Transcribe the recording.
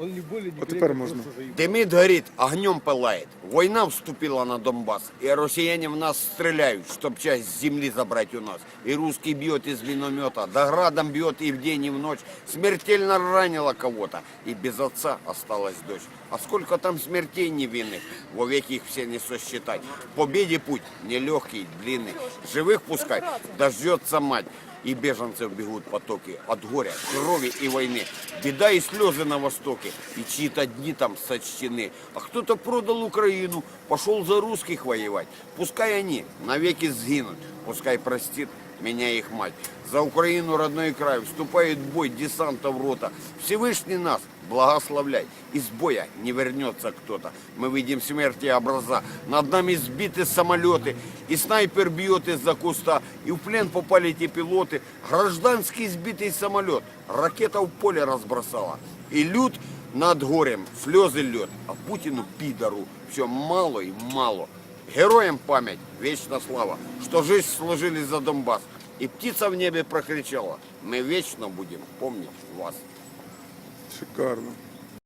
Он не более, не А тепер крепко, можна. Дымит, горит, огнем пылает. Война вступила на Донбасс, и россияне в нас стреляют, чтоб часть земли забрать у нас. И русский бьет из миномета, да градом бьет и в день, и в ночь. Смертельно ранила кого-то, и без отца осталась дочь. А сколько там смертей невинных, вовек их все не сосчитать. К победе путь нелегкий, длинный. Живых пускай дождется мать. И беженцев бегут потоки от горя, крови и войны. Беда и слезы на востоке, и чьи-то дни там сочтены. А кто-то продал Украину, пошел за русских воевать. Пускай они навеки сгинут, пускай простит меня их мать. За Украину, родной край, вступает бой десантов рота. Всевышний нас благословляй. Из боя не вернется кто-то. Мы видим смерти образа. Над нами сбиты самолеты. И снайпер бьет из-за куста. И в плен попали те пилоты. Гражданский сбитый самолет. Ракета в поле разбросала. И люд над горем. Слезы лед. А Путину пидору все мало и мало. Героям память, вечна слава, что жизнь служили за Донбасс. И птица в небе прокричала, мы вечно будем помнить вас. Шикарно.